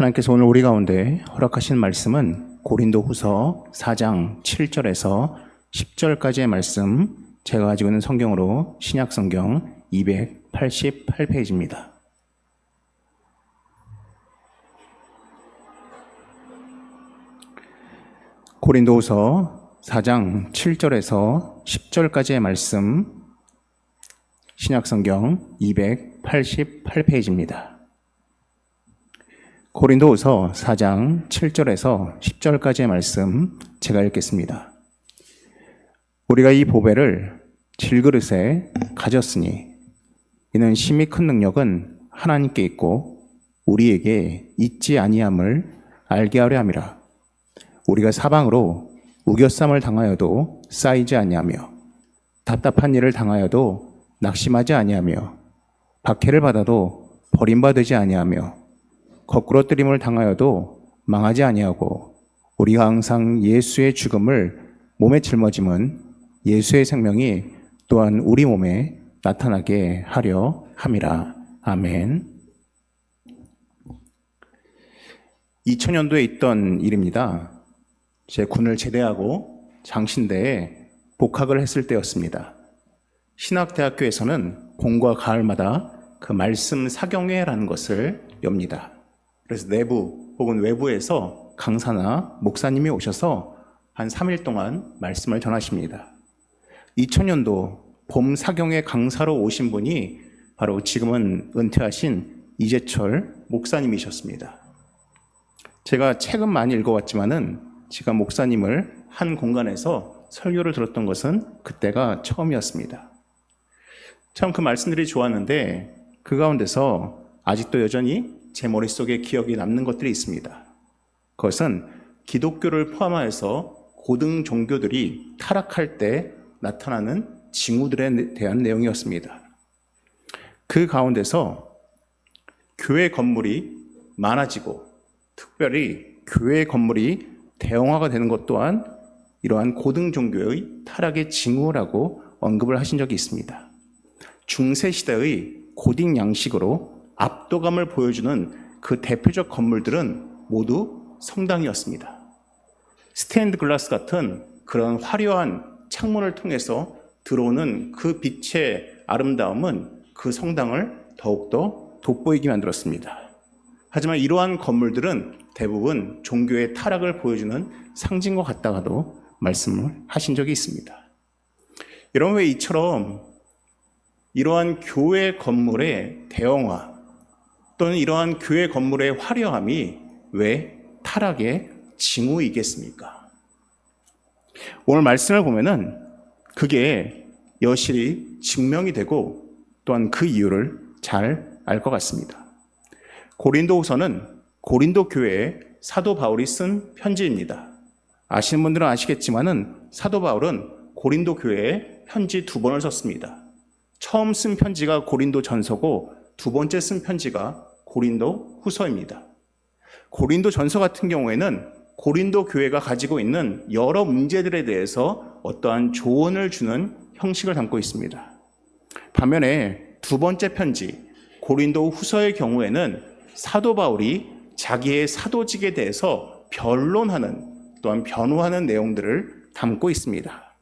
하나님께서 오늘 우리 가운데 허락하신 말씀은 고린도 후서 4장 7절에서 10절까지의 말씀, 제가 가지고 있는 성경으로 신약 성경 288페이지입니다. 고린도 후서 4장 7절에서 10절까지의 말씀, 신약 성경 288페이지입니다. 고린도후서 4장 7절에서 10절까지의 말씀 제가 읽겠습니다. 우리가 이 보배를 질그릇에 가졌으니 이는 심히 큰 능력은 하나님께 있고 우리에게 있지 아니함을 알게 하려 함이라. 우리가 사방으로 우겨쌈을 당하여도 쌓이지 아니하며 답답한 일을 당하여도 낙심하지 아니하며 박해를 받아도 버림받지 아니하며 거꾸로 뜨림을 당하여도 망하지 아니하고 우리가 항상 예수의 죽음을 몸에 짊어짐은 예수의 생명이 또한 우리 몸에 나타나게 하려 함이라. 아멘. 2000년도에 있던 일입니다. 제 군을 제대하고 장신대에 복학을 했을 때였습니다. 신학대학교에서는 봄과 가을마다 그 말씀 사경회라는 것을 엽니다. 그래서 내부 혹은 외부에서 강사나 목사님이 오셔서 한 3일 동안 말씀을 전하십니다. 2000년도 봄 사경회 강사로 오신 분이 바로 지금은 은퇴하신 이재철 목사님이셨습니다. 제가 책은 많이 읽어왔지만은 제가 목사님을 한 공간에서 설교를 들었던 것은 그때가 처음이었습니다. 참 그 말씀들이 좋았는데 그 가운데서 아직도 여전히 제 머릿속에 기억이 남는 것들이 있습니다. 그것은 기독교를 포함하여서 고등 종교들이 타락할 때 나타나는 징후들에 대한 내용이었습니다. 그 가운데서 교회 건물이 많아지고 특별히 교회 건물이 대형화가 되는 것 또한 이러한 고등 종교의 타락의 징후라고 언급을 하신 적이 있습니다. 중세 시대의 고딩 양식으로 압도감을 보여주는 그 대표적 건물들은 모두 성당이었습니다. 스테인드 글라스 같은 그런 화려한 창문을 통해서 들어오는 그 빛의 아름다움은 그 성당을 더욱더 돋보이게 만들었습니다. 하지만 이러한 건물들은 대부분 종교의 타락을 보여주는 상징과 같다가도 말씀을 하신 적이 있습니다. 여러분 왜 이처럼 이러한 교회 건물의 대형화 또는 이러한 교회 건물의 화려함이 왜 타락의 징후이겠습니까? 오늘 말씀을 보면은 그게 여실히 증명이 되고 또한 그 이유를 잘 알 것 같습니다. 고린도후서는 고린도 교회에 사도 바울이 쓴 편지입니다. 아시는 분들은 아시겠지만은 사도 바울은 고린도 교회에 편지 두 번을 썼습니다. 처음 쓴 편지가 고린도 전서고 두 번째 쓴 편지가 고린도 후서입니다. 고린도 전서 같은 경우에는 고린도 교회가 가지고 있는 여러 문제들에 대해서 어떠한 조언을 주는 형식을 담고 있습니다. 반면에 두 번째 편지 고린도 후서의 경우에는 사도 바울이 자기의 사도직에 대해서 변론하는 또한 변호하는 내용들을 담고 있습니다.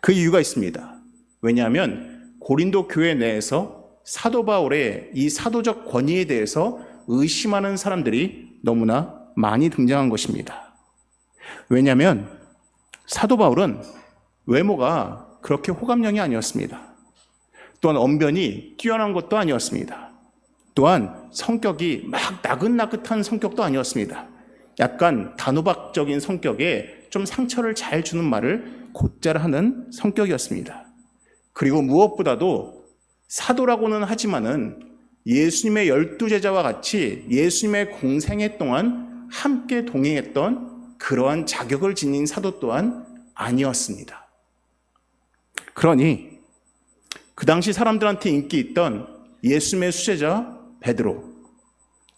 그 이유가 있습니다. 왜냐하면 고린도 교회 내에서 사도 바울의 이 사도적 권위에 대해서 의심하는 사람들이 너무나 많이 등장한 것입니다. 왜냐하면 사도 바울은 외모가 그렇게 호감형이 아니었습니다. 또한 언변이 뛰어난 것도 아니었습니다. 또한 성격이 막 나긋나긋한 성격도 아니었습니다. 약간 단호박적인 성격에 좀 상처를 잘 주는 말을 곧잘 하는 성격이었습니다. 그리고 무엇보다도 사도라고는 하지만은 예수님의 열두 제자와 같이 예수님의 공생애 동안 함께 동행했던 그러한 자격을 지닌 사도 또한 아니었습니다. 그러니 그 당시 사람들한테 인기 있던 예수님의 수제자 베드로,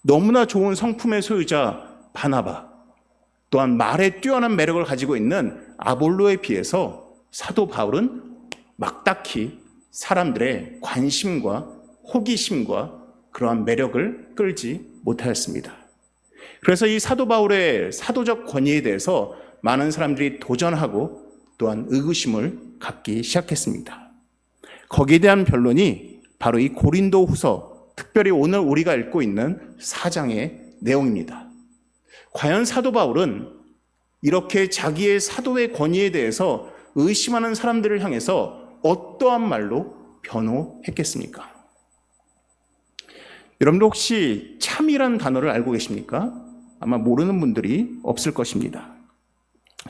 너무나 좋은 성품의 소유자 바나바, 또한 말에 뛰어난 매력을 가지고 있는 아볼로에 비해서 사도 바울은 막딱히 사람들의 관심과 호기심과 그러한 매력을 끌지 못하였습니다. 그래서 이 사도 바울의 사도적 권위에 대해서 많은 사람들이 도전하고 또한 의구심을 갖기 시작했습니다. 거기에 대한 변론이 바로 이 고린도 후서, 특별히 오늘 우리가 읽고 있는 사장의 내용입니다. 과연 사도 바울은 이렇게 자기의 사도의 권위에 대해서 의심하는 사람들을 향해서 어떠한 말로 변호했겠습니까? 여러분들 혹시 참이란 단어를 알고 계십니까? 아마 모르는 분들이 없을 것입니다.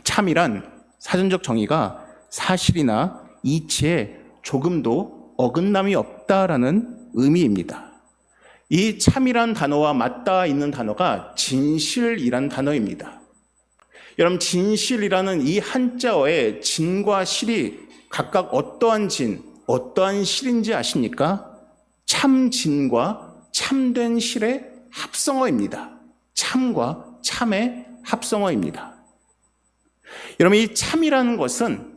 참이란 사전적 정의가 사실이나 이치에 조금도 어긋남이 없다라는 의미입니다. 이 참이란 단어와 맞닿아 있는 단어가 진실이란 단어입니다. 여러분, 진실이라는 이 한자어의 진과 실이 각각 어떠한 진, 어떠한 실인지 아십니까? 참 진과 참된 실의 합성어입니다. 참과 참의 합성어입니다. 여러분, 이 참이라는 것은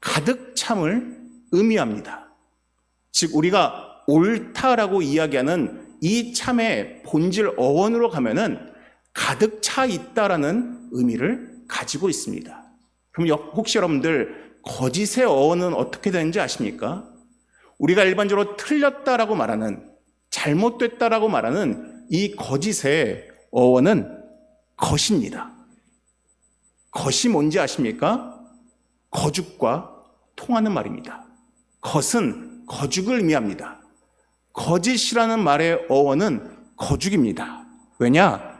가득 참을 의미합니다. 즉, 우리가 옳다라고 이야기하는 이 참의 본질 어원으로 가면은 가득 차 있다라는 의미를 가지고 있습니다. 그럼 혹시 여러분들 거짓의 어원은 어떻게 되는지 아십니까? 우리가 일반적으로 틀렸다라고 말하는 잘못됐다라고 말하는 이 거짓의 어원은 것입니다. 것이 뭔지 아십니까? 거죽과 통하는 말입니다. 것은 거죽을 의미합니다. 거짓이라는 말의 어원은 거죽입니다. 왜냐?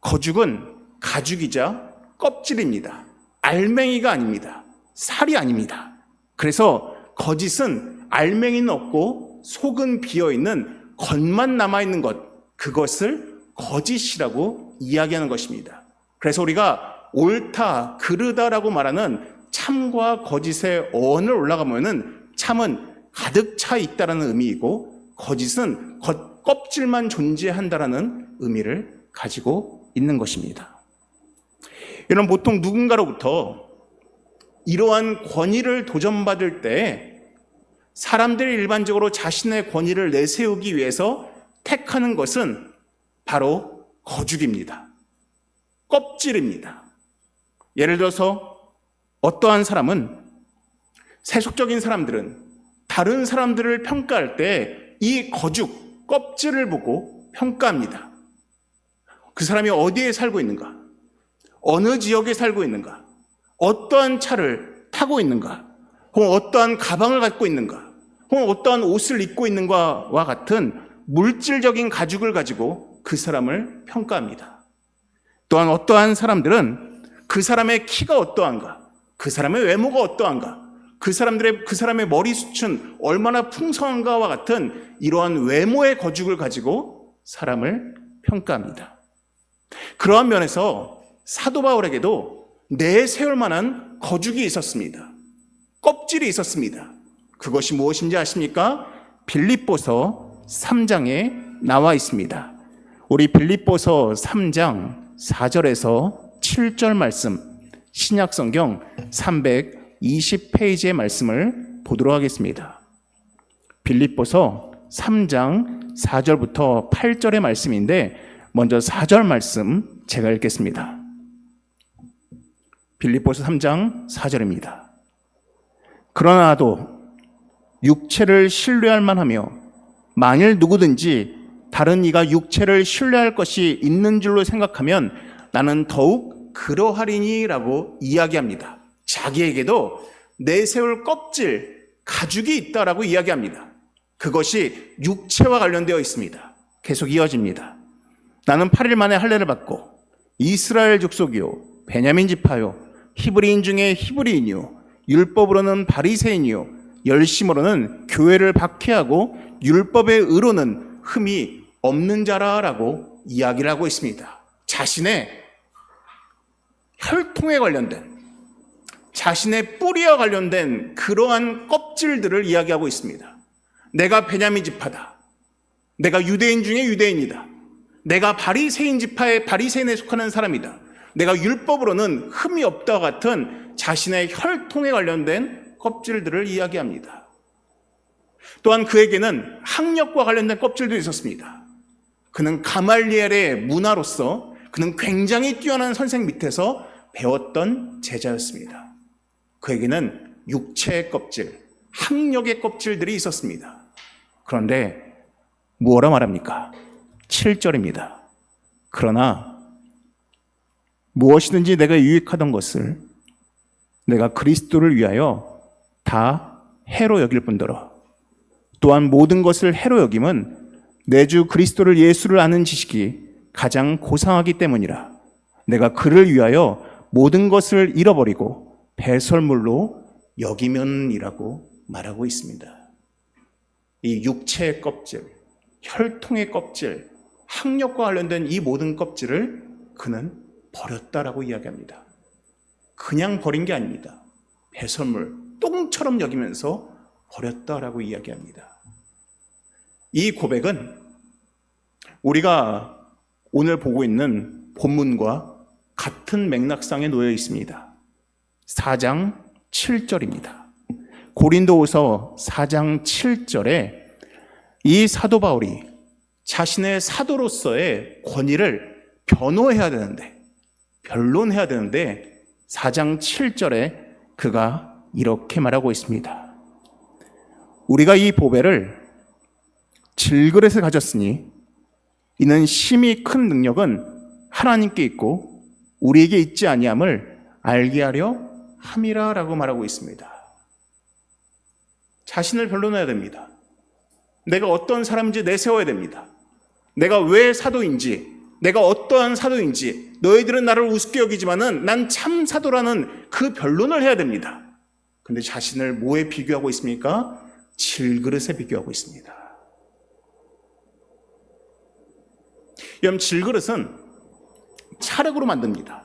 거죽은 가죽이자 껍질입니다. 알맹이가 아닙니다. 살이 아닙니다. 그래서 거짓은 알맹이는 없고 속은 비어 있는 겉만 남아 있는 것, 그것을 거짓이라고 이야기하는 것입니다. 그래서 우리가 옳다, 그르다라고 말하는 참과 거짓의 어원을 올라가면은 참은 가득 차 있다라는 의미이고 거짓은 겉 껍질만 존재한다라는 의미를 가지고 있는 것입니다. 이런 보통 누군가로부터 이러한 권위를 도전받을 때 사람들이 일반적으로 자신의 권위를 내세우기 위해서 택하는 것은 바로 거죽입니다. 껍질입니다. 예를 들어서 어떠한 사람은 세속적인 사람들은 다른 사람들을 평가할 때 이 거죽, 껍질을 보고 평가합니다. 그 사람이 어디에 살고 있는가? 어느 지역에 살고 있는가? 어떠한 차를 타고 있는가? 혹은 어떠한 가방을 갖고 있는가? 혹은 어떠한 옷을 입고 있는가와 같은 물질적인 가죽을 가지고 그 사람을 평가합니다. 또한 어떠한 사람들은 그 사람의 키가 어떠한가? 그 사람의 외모가 어떠한가? 그 사람들의 그 사람의 머리 숱은 얼마나 풍성한가와 같은 이러한 외모의 거죽을 가지고 사람을 평가합니다. 그러한 면에서 사도 바울에게도 내세울 만한 거죽이 있었습니다. 껍질이 있었습니다. 그것이 무엇인지 아십니까? 빌립보서 3장에 나와 있습니다. 우리 빌립보서 3장 4절에서 7절 말씀 신약 성경 320페이지의 말씀을 보도록 하겠습니다. 빌립보서 3장 4절부터 8절의 말씀인데 먼저 4절 말씀 제가 읽겠습니다. 빌립보서 3장 4절입니다. 그러나도 육체를 신뢰할 만하며 만일 누구든지 다른 이가 육체를 신뢰할 것이 있는 줄로 생각하면 나는 더욱 그러하리니라고 이야기합니다. 자기에게도 내세울 껍질, 가죽이 있다라고 이야기합니다. 그것이 육체와 관련되어 있습니다. 계속 이어집니다. 나는 8일 만에 할례를 받고 이스라엘 족속이요 베냐민 지파요 히브리인 중에 히브리인이요 율법으로는 바리새인이요 열심으로는 교회를 박해하고 율법의 의로는 흠이 없는 자라라고 이야기를 하고 있습니다. 자신의 혈통에 관련된 자신의 뿌리와 관련된 그러한 껍질들을 이야기하고 있습니다. 내가 베냐민 지파다. 내가 유대인 중에 유대인이다. 내가 바리새인 지파의 바리새인에 속하는 사람이다. 내가 율법으로는 흠이 없다와 같은 자신의 혈통에 관련된 껍질들을 이야기합니다. 또한 그에게는 학력과 관련된 껍질도 있었습니다. 그는 가말리엘의 문화로서 그는 굉장히 뛰어난 선생 밑에서 배웠던 제자였습니다. 그에게는 육체의 껍질, 학력의 껍질들이 있었습니다. 그런데 뭐라 말합니까? 7절입니다. 그러나 무엇이든지 내가 유익하던 것을 내가 그리스도를 위하여 다 해로 여길 뿐더러 또한 모든 것을 해로 여김은 내 주 그리스도를 예수를 아는 지식이 가장 고상하기 때문이라 내가 그를 위하여 모든 것을 잃어버리고 배설물로 여기면이라고 말하고 있습니다. 이 육체의 껍질, 혈통의 껍질, 학력과 관련된 이 모든 껍질을 그는 버렸다라고 이야기합니다. 그냥 버린 게 아닙니다. 배설물, 똥처럼 여기면서 버렸다라고 이야기합니다. 이 고백은 우리가 오늘 보고 있는 본문과 같은 맥락상에 놓여 있습니다. 4장 7절입니다. 고린도후서 4장 7절에 이 사도 바울이 자신의 사도로서의 권위를 변호해야 되는데 변론해야 되는데 4장 7절에 그가 이렇게 말하고 있습니다. 우리가 이 보배를 질그릇에 가졌으니 이는 심히 큰 능력은 하나님께 있고 우리에게 있지 아니함을 알게 하려 함이라라고 말하고 있습니다. 자신을 변론해야 됩니다. 내가 어떤 사람인지 내세워야 됩니다. 내가 왜 사도인지, 내가 어떠한 사도인지, 너희들은 나를 우습게 여기지만은 난 참 사도라는 그 변론을 해야 됩니다. 근데 자신을 뭐에 비교하고 있습니까? 질그릇에 비교하고 있습니다. 여러분, 질그릇은 찰흙으로 만듭니다.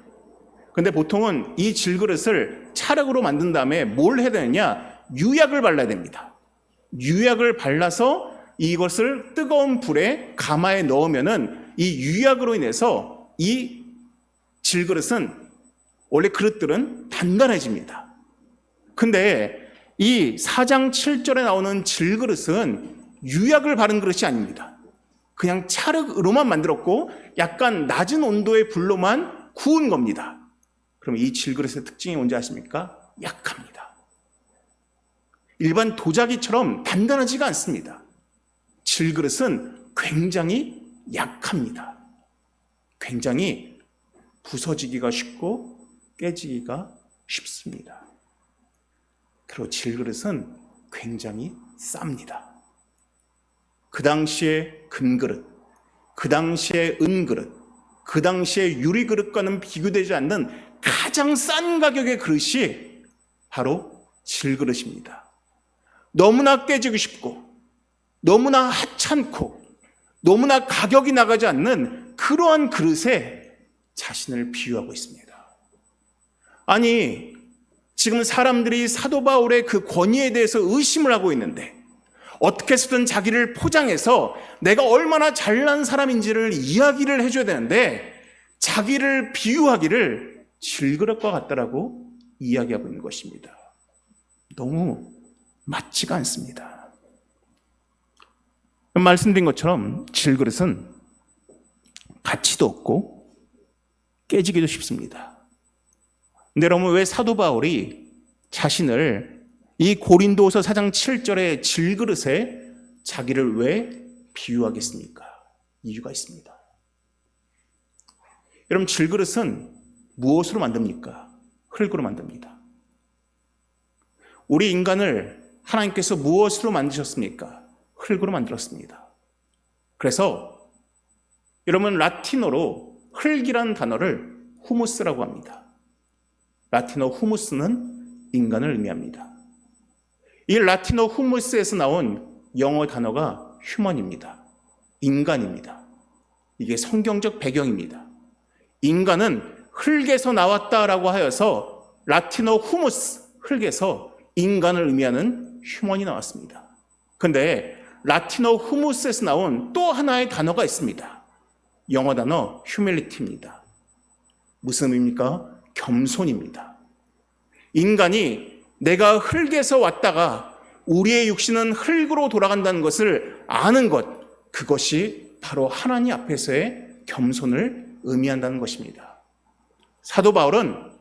근데 보통은 이 질그릇을 찰흙으로 만든 다음에 뭘 해야 되느냐? 유약을 발라야 됩니다. 유약을 발라서 이것을 뜨거운 불에 가마에 넣으면은 이 유약으로 인해서 이 질그릇은 원래 그릇들은 단단해집니다. 근데 이 4장 7절에 나오는 질그릇은 유약을 바른 그릇이 아닙니다. 그냥 찰흙으로만 만들었고 약간 낮은 온도의 불로만 구운 겁니다. 그럼 이 질그릇의 특징이 뭔지 아십니까? 약합니다. 일반 도자기처럼 단단하지가 않습니다. 질그릇은 굉장히 약합니다. 굉장히 부서지기가 쉽고 깨지기가 쉽습니다. 그리고 질그릇은 굉장히 쌉니다. 그 당시에 금그릇, 그 당시에 은그릇, 그 당시에 유리그릇과는 비교되지 않는 가장 싼 가격의 그릇이 바로 질그릇입니다. 너무나 깨지고 싶고, 너무나 하찮고, 너무나 가격이 나가지 않는 그러한 그릇에 자신을 비유하고 있습니다. 아니, 지금 사람들이 사도 바울의 그 권위에 대해서 의심을 하고 있는데, 어떻게 해서든 자기를 포장해서 내가 얼마나 잘난 사람인지를 이야기를 해줘야 되는데, 자기를 비유하기를 질그릇과 같다라고 이야기하고 있는 것입니다. 너무 맞지가 않습니다. 말씀드린 것처럼 질그릇은 가치도 없고 깨지기도 쉽습니다. 근데 여러분 왜 사도 바울이 자신을 이 고린도서 4장 7절의 질그릇에 자기를 왜 비유하겠습니까? 이유가 있습니다. 여러분 질그릇은 무엇으로 만듭니까? 흙으로 만듭니다. 우리 인간을 하나님께서 무엇으로 만드셨습니까? 흙으로 만들었습니다. 그래서 여러분 라틴어로 흙이란 단어를 후무스라고 합니다. 라틴어 후무스는 인간을 의미합니다. 이 라틴어 후무스에서 나온 영어 단어가 휴먼입니다. 인간입니다. 이게 성경적 배경입니다. 인간은 흙에서 나왔다라고 하여서 라틴어 후무스, 흙에서 인간을 의미하는 휴먼이 나왔습니다. 근데 라틴어 후무스에서 나온 또 하나의 단어가 있습니다. 영어 단어 휴밀리티입니다. 무슨 의미입니까? 겸손입니다. 인간이 내가 흙에서 왔다가 우리의 육신은 흙으로 돌아간다는 것을 아는 것, 그것이 바로 하나님 앞에서의 겸손을 의미한다는 것입니다. 사도 바울은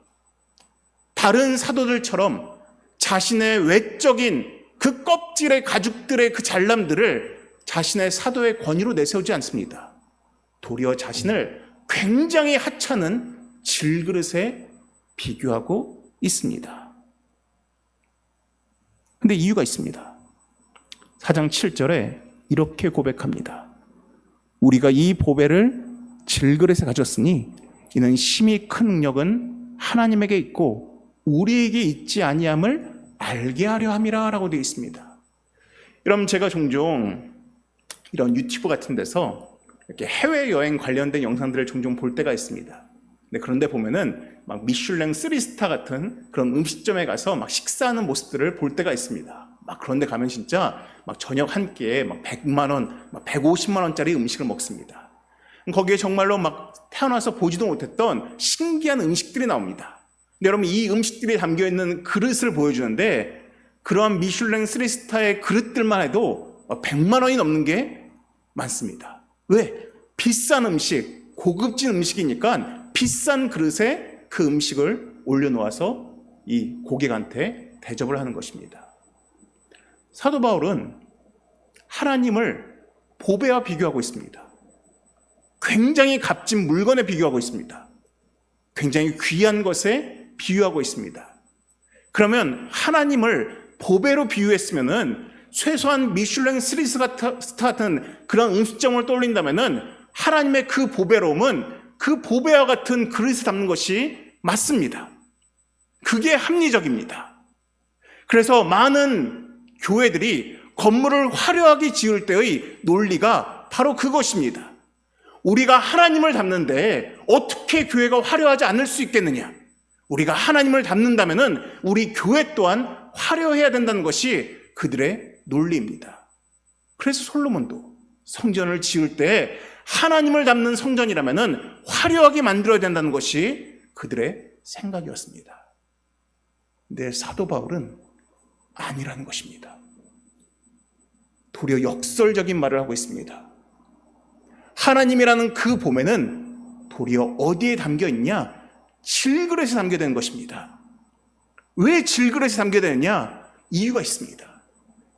다른 사도들처럼 자신의 외적인 그 껍질의 가죽들의 그 잘남들을 자신의 사도의 권위로 내세우지 않습니다. 도리어 자신을 굉장히 하찮은 질그릇에 비교하고 있습니다. 근데 이유가 있습니다. 4장 7절에 이렇게 고백합니다. 우리가 이 보배를 질그릇에 가졌으니 이는 심히 큰 능력은 하나님에게 있고 우리에게 있지 아니함을 알게 하려 함이라 라고 되어 있습니다. 여러분 제가 종종 이런 유튜브 같은 데서 이렇게 해외 여행 관련된 영상들을 종종 볼 때가 있습니다. 그런데 보면은 막 미슐랭 3스타 같은 그런 음식점에 가서 막 식사하는 모습들을 볼 때가 있습니다. 막 그런데 가면 진짜 막 저녁 한 끼에 막 100만 원, 막 150만 원짜리 음식을 먹습니다. 거기에 정말로 막 태어나서 보지도 못했던 신기한 음식들이 나옵니다. 여러분 이 음식들이 담겨 있는 그릇을 보여주는데 그러한 미슐랭 3스타의 그릇들만 해도 막 100만 원이 넘는 게 많습니다. 왜? 비싼 음식, 고급진 음식이니까 비싼 그릇에 그 음식을 올려놓아서 이 고객한테 대접을 하는 것입니다. 사도 바울은 하나님을 보배와 비교하고 있습니다. 굉장히 값진 물건에 비교하고 있습니다. 굉장히 귀한 것에 비유하고 있습니다. 그러면 하나님을 보배로 비유했으면은 최소한 미슐랭 3스타 같은 그런 음식점을 떠올린다면은 하나님의 그 보배로움은 그 보배와 같은 그릇을 담는 것이 맞습니다. 그게 합리적입니다. 그래서 많은 교회들이 건물을 화려하게 지을 때의 논리가 바로 그것입니다. 우리가 하나님을 담는데 어떻게 교회가 화려하지 않을 수 있겠느냐? 우리가 하나님을 담는다면은 우리 교회 또한 화려해야 된다는 것이 그들의 논리입니다. 그래서 솔로몬도 성전을 지을 때 하나님을 담는 성전이라면은 화려하게 만들어야 된다는 것이 그들의 생각이었습니다. 근데 사도 바울은 아니라는 것입니다. 도리어 역설적인 말을 하고 있습니다. 하나님이라는 그 봄에는 도리어 어디에 담겨 있냐? 질그릇에 담겨 있는 것입니다. 왜 질그릇에 담겨 있느냐? 이유가 있습니다.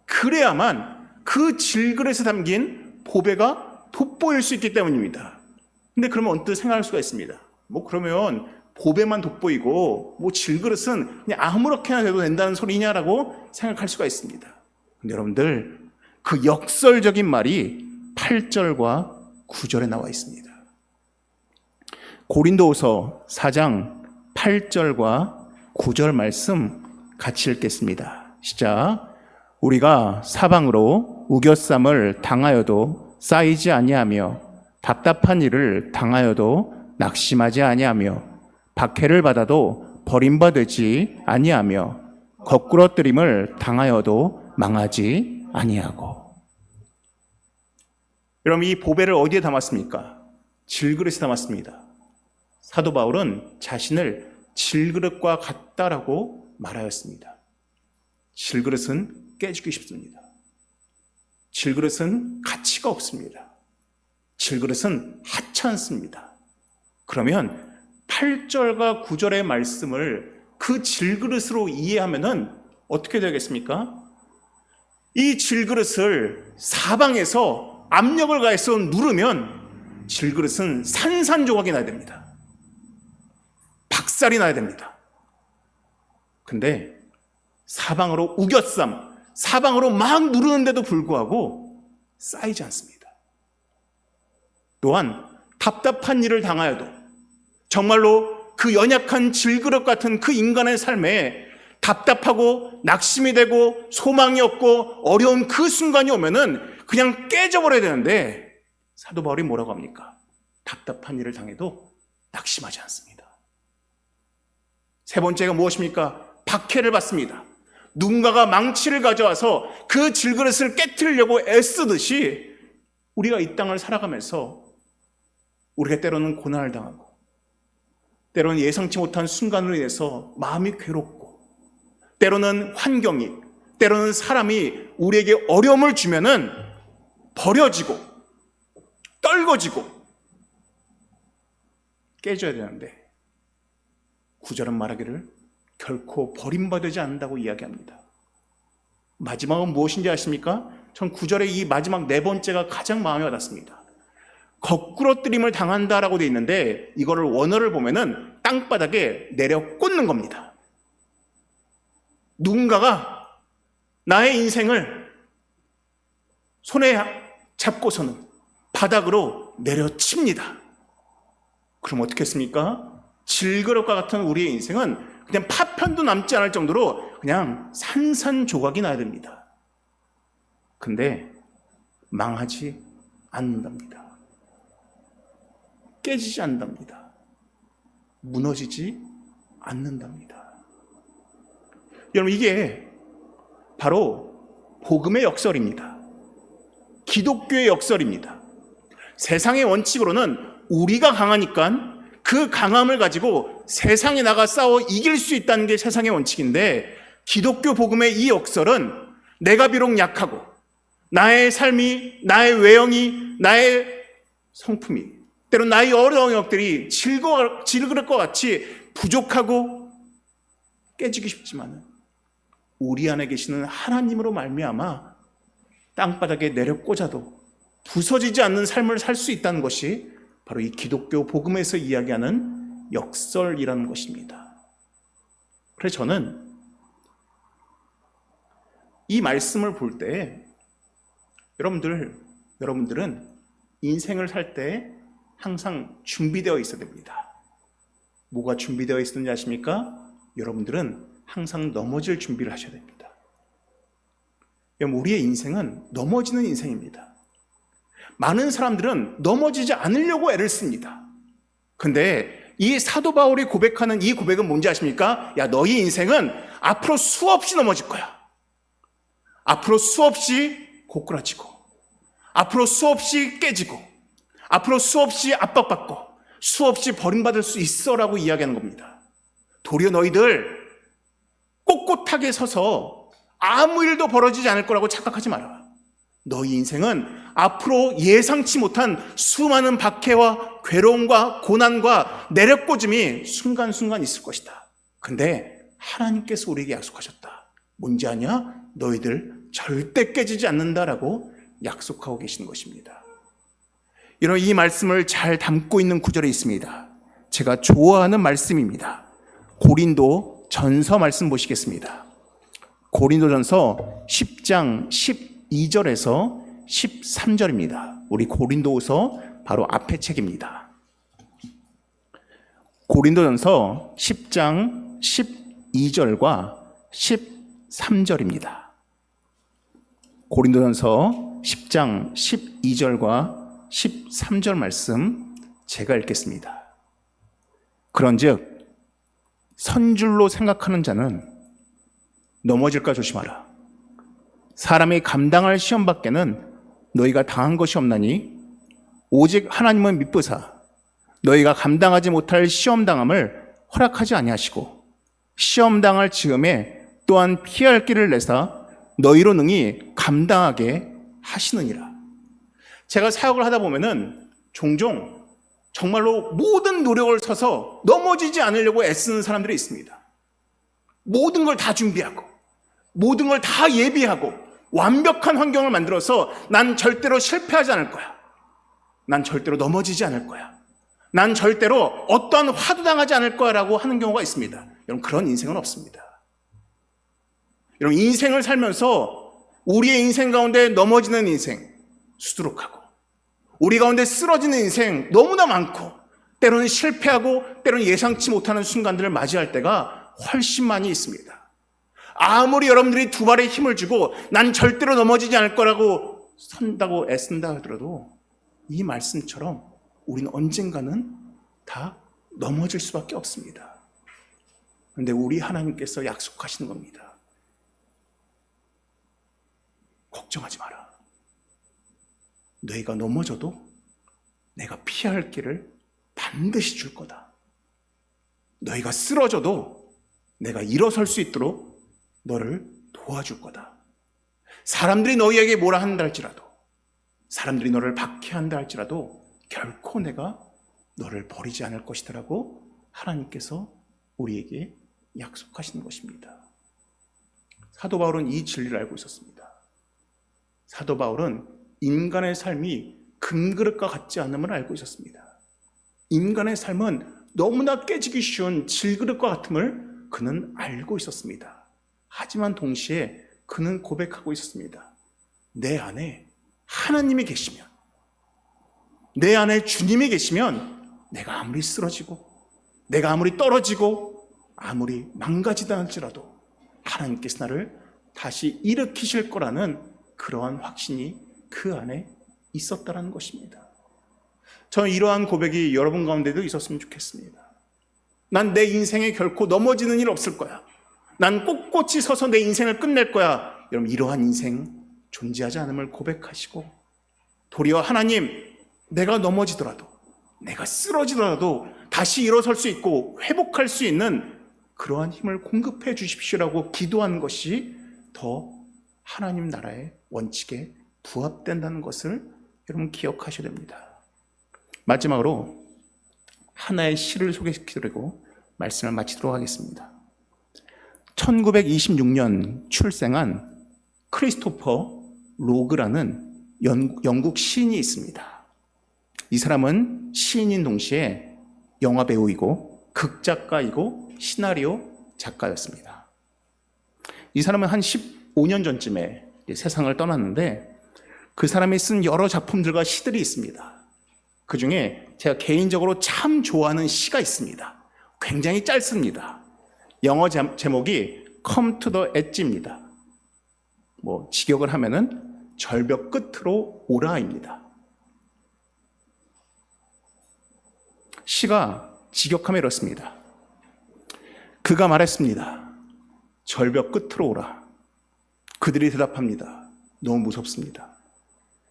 그래야만 그 질그릇에 담긴 보배가 돋보일 수 있기 때문입니다. 근데 그러면 언뜻 생각할 수가 있습니다. 뭐 그러면 보배만 돋보이고 뭐 질그릇은 그냥 아무렇게나 돼도 된다는 소리냐라고 생각할 수가 있습니다. 근데 여러분들 그 역설적인 말이 8절과 9절에 나와 있습니다. 고린도후서 4장 8절과 9절 말씀 같이 읽겠습니다. 시작. 우리가 사방으로 우겨쌈을 당하여도 쌓이지 아니하며 답답한 일을 당하여도 낙심하지 아니하며 박해를 받아도 버림받지 아니하며 거꾸러뜨림을 당하여도 망하지 아니하고 여러분 이 보배를 어디에 담았습니까? 질그릇에 담았습니다. 사도 바울은 자신을 질그릇과 같다라고 말하였습니다. 질그릇은 깨지기 쉽습니다. 질그릇은 가치가 없습니다. 질그릇은 하찮습니다. 그러면 8절과 9절의 말씀을 그 질그릇으로 이해하면은 어떻게 되겠습니까? 이 질그릇을 사방에서 압력을 가해서 누르면 질그릇은 산산조각이 나야 됩니다. 박살이 나야 됩니다. 근데 사방으로 우겨쌈, 사방으로 막 누르는데도 불구하고 쌓이지 않습니다. 또한 답답한 일을 당하여도 정말로 그 연약한 질그릇 같은 그 인간의 삶에 답답하고 낙심이 되고 소망이 없고 어려운 그 순간이 오면은 그냥 깨져버려야 되는데 사도 바울이 뭐라고 합니까? 답답한 일을 당해도 낙심하지 않습니다. 세 번째가 무엇입니까? 박해를 받습니다. 누군가가 망치를 가져와서 그 질그릇을 깨뜨리려고 애쓰듯이 우리가 이 땅을 살아가면서 우리가 때로는 고난을 당하고 때로는 예상치 못한 순간으로 인해서 마음이 괴롭고 때로는 환경이 때로는 사람이 우리에게 어려움을 주면은 버려지고 떨궈지고 깨져야 되는데 구절은 말하기를 결코 버림받지 않는다고 이야기합니다. 마지막은 무엇인지 아십니까? 전 구절의 이 마지막 네 번째가 가장 마음에 와닿습니다. 거꾸러뜨림을 당한다라고 돼 있는데 이거를 원어를 보면은 땅바닥에 내려 꽂는 겁니다. 누군가가 나의 인생을 손에 잡고서는 바닥으로 내려칩니다. 그럼 어떻겠습니까? 질그릇과 같은 우리의 인생은 그냥 파편도 남지 않을 정도로 그냥 산산조각이 나야 됩니다. 근데 망하지 않는답니다. 깨지지 않는답니다. 무너지지 않는답니다. 여러분, 이게 바로 복음의 역설입니다. 기독교의 역설입니다. 세상의 원칙으로는 우리가 강하니까 그 강함을 가지고 세상에 나가 싸워 이길 수 있다는 게 세상의 원칙인데 기독교 복음의 이 역설은 내가 비록 약하고 나의 삶이 나의 외형이 나의 성품이 때로 나의 어려운 영역들이 질거, 질그릇 것 같이 부족하고 깨지기 쉽지만 우리 안에 계시는 하나님으로 말미암아 땅바닥에 내려 꽂아도 부서지지 않는 삶을 살 수 있다는 것이 바로 이 기독교 복음에서 이야기하는 역설이라는 것입니다. 그래서 저는 이 말씀을 볼 때 여러분들 여러분들은 인생을 살 때 항상 준비되어 있어야 됩니다. 뭐가 준비되어 있는지 아십니까? 여러분들은 항상 넘어질 준비를 하셔야 됩니다. 우리의 인생은 넘어지는 인생입니다. 많은 사람들은 넘어지지 않으려고 애를 씁니다. 근데 이 사도 바울이 고백하는 이 고백은 뭔지 아십니까? 야, 너희 인생은 앞으로 수없이 넘어질 거야. 앞으로 수없이 고꾸라지고, 앞으로 수없이 깨지고, 앞으로 수없이 압박받고, 수없이 버림받을 수 있어라고 이야기하는 겁니다. 도리어 너희들 꼿꼿하게 서서 아무 일도 벌어지지 않을 거라고 착각하지 마라. 너희 인생은 앞으로 예상치 못한 수많은 박해와 괴로움과 고난과 내력꽂음이 순간순간 있을 것이다. 근데 하나님께서 우리에게 약속하셨다. 뭔지 아냐? 너희들 절대 깨지지 않는다라고 약속하고 계시는 것입니다. 이런 이 말씀을 잘 담고 있는 구절이 있습니다. 제가 좋아하는 말씀입니다. 고린도 전서 말씀 보시겠습니다. 고린도 전서 10장 12절에서 13절입니다. 우리 고린도후서 바로 앞에 책입니다. 고린도전서 10장 12절과 13절입니다. 고린도전서 10장 12절과 13절 말씀 제가 읽겠습니다. 그런즉 선줄로 생각하는 자는 넘어질까 조심하라. 사람이 감당할 시험 밖에는 너희가 당한 것이 없나니 오직 하나님은 미쁘사 너희가 감당하지 못할 시험 당함을 허락하지 아니하시고 시험 당할 즈음에 또한 피할 길을 내사 너희로 능히 감당하게 하시느니라. 제가 사역을 하다 보면은 종종 정말로 모든 노력을 써서 넘어지지 않으려고 애쓰는 사람들이 있습니다. 모든 걸 다 준비하고 모든 걸 다 예비하고 완벽한 환경을 만들어서 난 절대로 실패하지 않을 거야. 난 절대로 넘어지지 않을 거야. 난 절대로 어떠한 화도 당하지 않을 거야라고 하는 경우가 있습니다. 여러분 그런 인생은 없습니다. 여러분 인생을 살면서 우리의 인생 가운데 넘어지는 인생 수두룩하고 우리 가운데 쓰러지는 인생 너무나 많고 때로는 실패하고 때로는 예상치 못하는 순간들을 맞이할 때가 훨씬 많이 있습니다. 아무리 여러분들이 두 발에 힘을 주고 난 절대로 넘어지지 않을 거라고 선다고 애쓴다 하더라도 이 말씀처럼 우리는 언젠가는 다 넘어질 수밖에 없습니다. 그런데 우리 하나님께서 약속하시는 겁니다. 걱정하지 마라. 너희가 넘어져도 내가 피할 길을 반드시 줄 거다. 너희가 쓰러져도 내가 일어설 수 있도록 너를 도와줄 거다. 사람들이 너희에게 뭐라 한다 할지라도, 사람들이 너를 박해한다 할지라도 결코 내가 너를 버리지 않을 것이다라고 하나님께서 우리에게 약속하시는 것입니다. 사도 바울은 이 진리를 알고 있었습니다. 사도 바울은 인간의 삶이 금그릇과 같지 않음을 알고 있었습니다. 인간의 삶은 너무나 깨지기 쉬운 질그릇과 같음을 그는 알고 있었습니다. 하지만 동시에 그는 고백하고 있었습니다. 내 안에 하나님이 계시면, 내 안에 주님이 계시면 내가 아무리 쓰러지고, 내가 아무리 떨어지고, 아무리 망가지다 할지라도 하나님께서 나를 다시 일으키실 거라는 그러한 확신이 그 안에 있었다라는 것입니다. 저는 이러한 고백이 여러분 가운데도 있었으면 좋겠습니다. 난 내 인생에 결코 넘어지는 일 없을 거야. 난 꼿꼿이 서서 내 인생을 끝낼 거야. 여러분, 이러한 인생 존재하지 않음을 고백하시고, 도리어 하나님, 내가 넘어지더라도, 내가 쓰러지더라도 다시 일어설 수 있고 회복할 수 있는 그러한 힘을 공급해 주십시오라고 기도한 것이 더 하나님 나라의 원칙에 부합된다는 것을 여러분 기억하셔야 됩니다. 마지막으로 하나의 시를 소개시켜드리고 말씀을 마치도록 하겠습니다. 1926년 출생한 크리스토퍼 로그라는 연, 영국 시인이 있습니다. 이 사람은 시인인 동시에 영화 배우이고 극작가이고 시나리오 작가였습니다. 이 사람은 한 15년 전쯤에 세상을 떠났는데 그 사람이 쓴 여러 작품들과 시들이 있습니다. 그 중에 제가 개인적으로 참 좋아하는 시가 있습니다. 굉장히 짧습니다. 영어 제목이 Come to the Edge입니다. 뭐 직역을 하면은 절벽 끝으로 오라입니다. 시가 직역하면 이렇습니다. 그가 말했습니다. 절벽 끝으로 오라. 그들이 대답합니다. 너무 무섭습니다.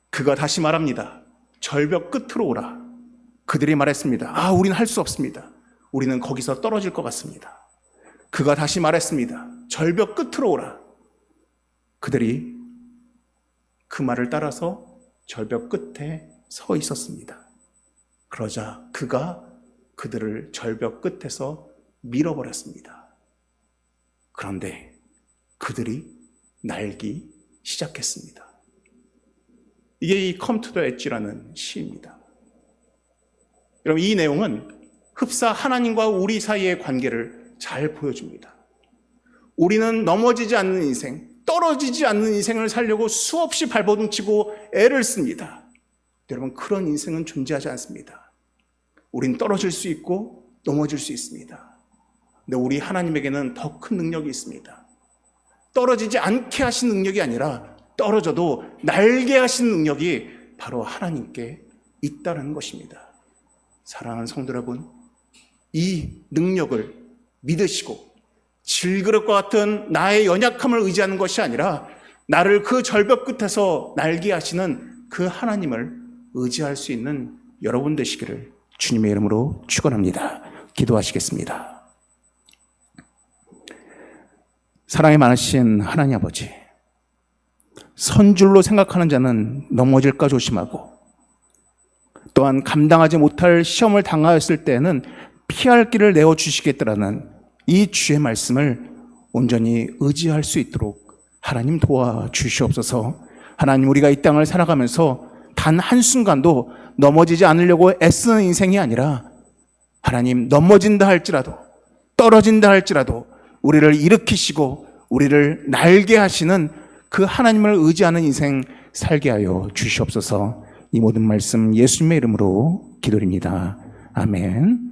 그가 다시 말합니다. 절벽 끝으로 오라. 그들이 말했습니다. 아, 우리는 할 수 없습니다. 우리는 거기서 떨어질 것 같습니다. 그가 다시 말했습니다. 절벽 끝으로 오라. 그들이 그 말을 따라서 절벽 끝에 서 있었습니다. 그러자 그가 그들을 절벽 끝에서 밀어버렸습니다. 그런데 그들이 날기 시작했습니다. 이게 이 the Edge라는 시입니다. 여러분, 이 내용은 흡사 하나님과 우리 사이의 관계를 잘 보여줍니다. 우리는 넘어지지 않는 인생, 떨어지지 않는 인생을 살려고 수없이 발버둥치고 애를 씁니다. 여러분, 그런 인생은 존재하지 않습니다. 우린 떨어질 수 있고 넘어질 수 있습니다. 근데 우리 하나님에게는 더 큰 능력이 있습니다. 떨어지지 않게 하신 능력이 아니라 떨어져도 날게 하신 능력이 바로 하나님께 있다는 것입니다. 사랑하는 성도 여러분, 이 능력을 믿으시고 질그릇과 같은 나의 연약함을 의지하는 것이 아니라 나를 그 절벽 끝에서 날게 하시는 그 하나님을 의지할 수 있는 여러분 되시기를 주님의 이름으로 축원합니다. 기도하시겠습니다. 사랑이 많으신 하나님 아버지, 선줄로 생각하는 자는 넘어질까 조심하고, 또한 감당하지 못할 시험을 당하였을 때에는 피할 길을 내어 주시겠다라는 이 주의 말씀을 온전히 의지할 수 있도록 하나님 도와 주시옵소서. 하나님 우리가 이 땅을 살아가면서 단 한순간도 넘어지지 않으려고 애쓰는 인생이 아니라 하나님 넘어진다 할지라도 떨어진다 할지라도 우리를 일으키시고 우리를 날게 하시는 그 하나님을 의지하는 인생 살게 하여 주시옵소서 이 모든 말씀 예수님의 이름으로 기도드립니다. 아멘.